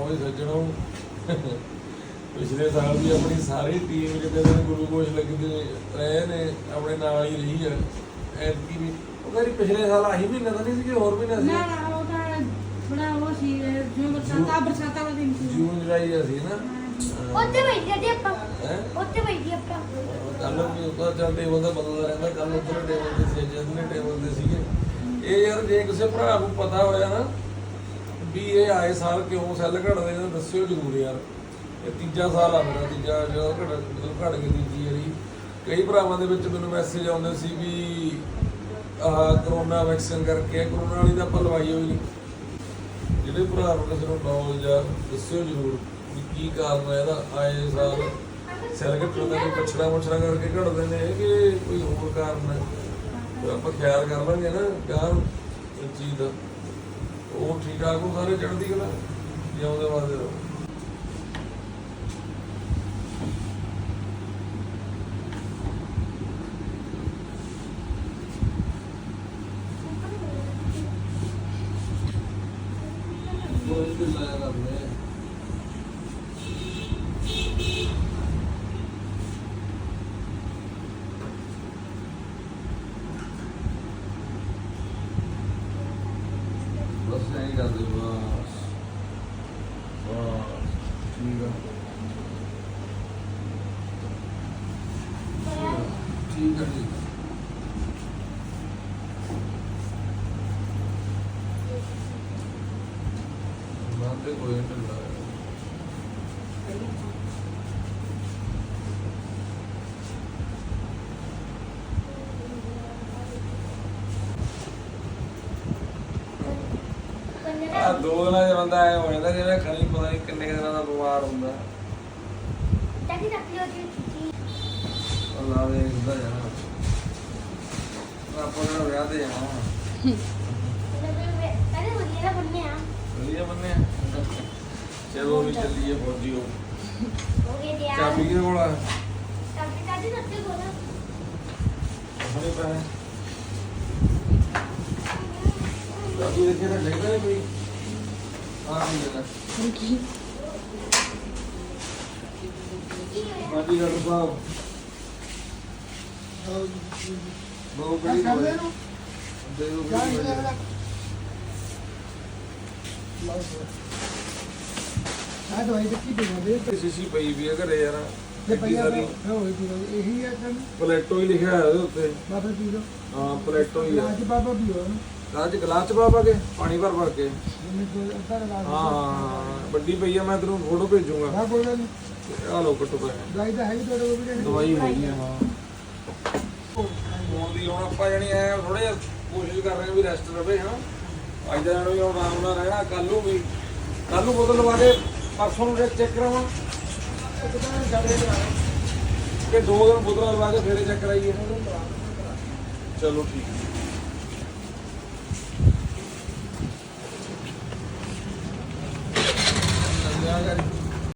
ਵੀ ਸੱਜਣੋ। ਪਿਛਲੇ ਸਾਲ ਵੀ ਆਪਣੀ ਸਾਰੀ ਟੀਮ ਜਿੱਦੇ ਦਿਨ ਗਲੂਕੋਸ਼ ਲੱਗਦੇ ਰਹੇ ਨੇ ਆਪਣੇ ਨਾਲ ਹੀ ਰਹੀ ਹੈ ਐਤਕੀ ਵੀ ਉਹ ਕਹਿੰਦੀ ਪਿਛਲੇ ਸਾਲ ਆਹੀ ਮਹੀਨਾ ਤਾਂ ਨਹੀਂ ਸੀ ਕਿ ਹੋਰ ਮਹੀਨਾ ਨਾ ਸੀ। ਨਾ ਉਹ ਤਾਂ ਬੜਾ ਉਹ ਸੀ ਜਿਵੇਂ ਬਰਸਾਤਾਂ ਬਰਸਾਤਾਂ ਵਾਲਾ ਦਿਨ ਸੀ। ਜੂਨ ਜੁਲਾਈ ਦਾ ਸੀ ਨਾ। ਉੱਥੇ ਬੈਠੇ ਤੇ ਆਪਾਂ। ਉੱਥੇ ਬੈਠੇ ਆਪਾਂ। ਕੱਲ ਵੀ ਉਹਦਾ ਚੱਲ ਟੇਬਲ ਦਾ ਬਦਲਦਾ ਰਹਿੰਦਾ ਕੱਲ ਉੱਧਰ ਟੇਬਲ ਤੇ ਸੀ ਇੱਧਰਲੇ ਟੇਬਲ ਤੇ ਸੀਗੇ। ਇਹ ਯਾਰ ਜੇ ਕਿਸੇ ਭਰਾ ਨੂੰ ਪਤਾ ਹੋਇਆ ਨਾ ਵੀ ਇਹ ਆਏ ਸਾਲ ਕਿਉਂ ਸੈੱਲ ਘਟਦੇ ਨੇ ਦੱਸਿਓ ਜ਼ਰੂਰ ਯਾਰ। ਇਹ ਤੀਜਾ ਸਾਲ ਆ ਮੇਰਾ, ਤੀਜਾ ਜਿਹੜਾ ਘਟ ਮਤਲਬ ਘਟ ਗਈ ਤੀਜੀ ਵਾਰੀ। ਕਈ ਭਰਾਵਾਂ ਦੇ ਵਿੱਚ ਮੈਨੂੰ ਮੈਸੇਜ ਆਉਂਦੇ ਸੀ ਵੀ, ਆਹ ਕਰੋਨਾ ਵੈਕਸੀਨ ਕਰਕੇ ਕਰੋਨਾ ਵਾਲੀ ਤਾਂ ਆਪਾਂ ਲਵਾਈ ਹੋਈ ਨਹੀਂ। ਜਿਹੜੇ ਭਰਾ ਨੂੰ ਕਿਸੇ ਨੂੰ ਨੌਲੇਜ ਆ, ਦੱਸਿਓ ਜ਼ਰੂਰ ਵੀ ਕੀ ਕਾਰਨ ਹੈ ਇਹਦਾ। ਆਏ ਸਾਲ ਸੈੱਲ ਘਟਣ ਦਾ ਕੋਈ ਪਛੜਾ ਮੁਛੜਾ ਕਰਕੇ ਘਟਦੇ ਨੇ ਕਿ ਕੋਈ ਹੋਰ ਕਾਰਨ ਹੈ ਆਪਾਂ ਖਿਆਲ ਕਰ ਲਾਂਗੇ ਨਾ ਗਾਂ ਇਸ ਚੀਜ਼ ਦਾ। ਉਹ ਠੀਕ ਠਾਕ ਹੋ ਸਾਰੇ ਚੜ੍ਹਦੀ ਕਲਾ ਜਿਉਂਦੇ ਵਾਦੇ ਰਹੋ ਕੋਈ ਵੀ ਲਾਇਆ ਕਰਦੇ ਬਸ ਐਂ ਹੀ ਕਰਦੇ ਬਸ ਬਸ ਠੀਕ ਆ ਠੀਕ ਆ ਜੀ ਬਾਤੇ ਕੋਈ ਨਹੀਂ ਲਾਇਆ ਆ ਦੋ ਦਿਨਾਂ ਦੇ ਬੰਦਾ ਐ ਹੋ ਜਾਂਦਾ ਜਿਵੇਂ ਖਣੀ ਪਤਾ ਨਹੀਂ ਕਿੰਨੇ ਕੁ ਦਿਨਾਂ ਦਾ ਬਿਮਾਰ ਹੁੰਦਾ। ਟੱਕੀ ਟੱਕੀ ਹੋ ਜੀ ਛੁੱਟੀ ਅੱਲਾ ਦੇ ਇਦਾਂ ਜਾਣਾ ਆਪਾਂ ਕਿਹੜਾ ਵਿਆਹ ਤੇ ਜਾਣਾ ਕਹਿੰਦੇ ਵਧੀਆ ਨਾ ਬੰਨੇ ਆ। ਵਧੀਆ ਬੰਨੇ ਚਲੋ ਵੀ ਚੱਲੀਏ ਫੌਜੀ ਹੋ ਹੋ ਗਏ ਤੇ ਆ ਚਾਬੀ ਕਿਹਦੇ ਕੋਲ ਆ? ਟੱਕੀ ਟੱਕੀ ਸੱਤੇ ਕੋਲ ਆਪਣੇ ਪੈ ਚਾਬੀ ਦੇਖੇ ਤਾਂ ਲੱਗਦਾ ਨਹੀਂ ਕੋਈ ਕੀ ਲੈਣਾ ਮਾਜੀ ਡਾਕਟਰ ਸਾਹਿਬ ਬਹੁਤ ਬੜੀ। ਦਵਾਈ ਦੇ ਦਿਓ ਬੜੀ। ਦਵਾਈ। ਆ ਦਵਾਈ ਤੇ ਕੀ ਦੇਵਾਂਗੇ ਇਹ ਸ਼ੀਸ਼ੀ ਪਈ ਵੀ ਹੈ ਘਰੇ ਯਾਰ। ਤੇ ਐਡੀ ਪਈਆ ਸਾਰੀ। ਹੋਈ ਪੀ ਇਹੀ ਹੈ ਕੰਮ ਪਲੇਟੋ ਹੀ ਲਿਖਿਆ ਹੋਇਆ ਉਹਦੇ ਉੱਤੇ। ਬਾਬਾ ਪੀ ਲੋ ਹਾਂ ਪਲੇਟੋ ਹੀ ਆ। ਅੱਜ ਬਾਬਾ ਪੀ ਲੋ ਅੱਜ ਗਲਾਸ ਚ ਪਾ ਪਾ ਕੇ ਪਾਣੀ ਭਰ ਭਰ ਕੇ। ਹਾਂ ਹਾਂ, ਹਾਂ ਵੱਡੀ ਪਈ ਆ ਮੈਂ ਤੈਨੂੰ ਫੋਟੋ ਭੇਜੂਗਾ। ਹਾਂ ਆ ਲੋ ਕੱਟੋ ਪਏ ਦਵਾਈ ਤਾਂ ਹੈਗੀ ਤੁਹਾਡੇ ਕੋਲ ਵੀ ਨਹੀਂ ਦਵਾਈ ਹੈਗੀ ਆ ਹਾਂ। ਹੁਣ ਦੀ ਹੁਣ ਆਪਾਂ ਜਣੀ ਐ ਥੋੜਾ ਜਿਹਾ ਕੋਸ਼ਿਸ਼ ਕਰ ਰਹੇ ਹਾਂ ਵੀ ਰੈਸਟ ਰਵੇ ਹਾਂ ਅੱਜ ਦਾ ਜਣਾ ਵੀ ਹੁਣ ਆਰਾਮ ਨਾਲ ਰਹਿਣਾ ਕੱਲ ਨੂੰ ਵੀ। ਕੱਲ ਨੂੰ ਬੋਤਲ ਲਵਾ ਕੇ ਪਰਸੋਂ ਨੂੰ ਚੈੱਕ ਕਰਾਵਾਂ। ਕਿ ਦੋ ਦਿਨ ਬੋਤਲਾਂ ਲਵਾ ਕੇ ਫੇਰੇ ਚੈੱਕ ਕਰਾਈਏ। ਚਲੋ ਠੀਕ।